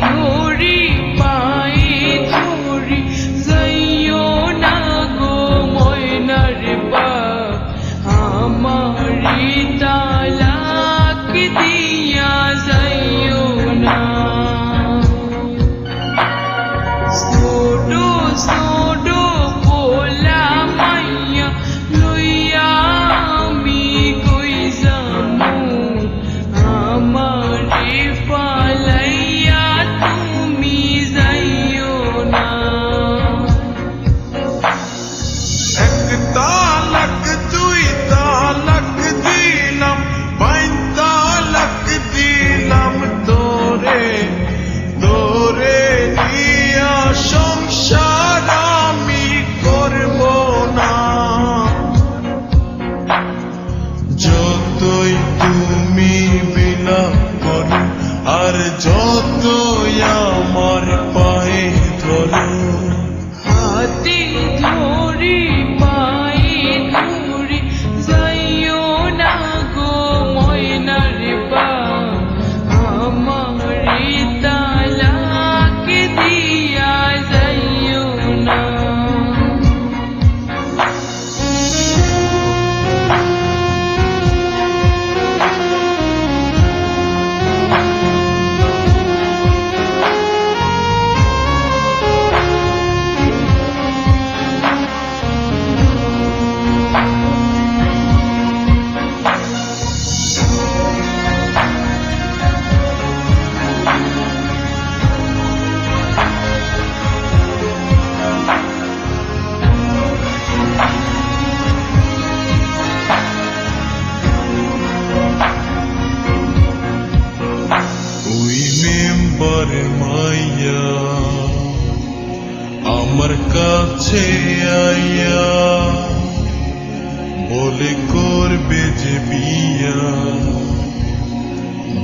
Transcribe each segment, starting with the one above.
धोरी पाए छोरी जइयो ना गो हमारी हाँ, तालाक दिया जइयो চেম্বার মাইয়া, আমার কাছে আইয়া বলে করবে যে বিয়া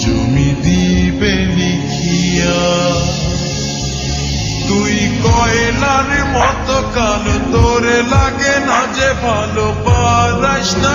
জমি দিবে লিখিয়া। তুই কয়লার মত কাল, তোরে লাগে না যে ভালো পারাস না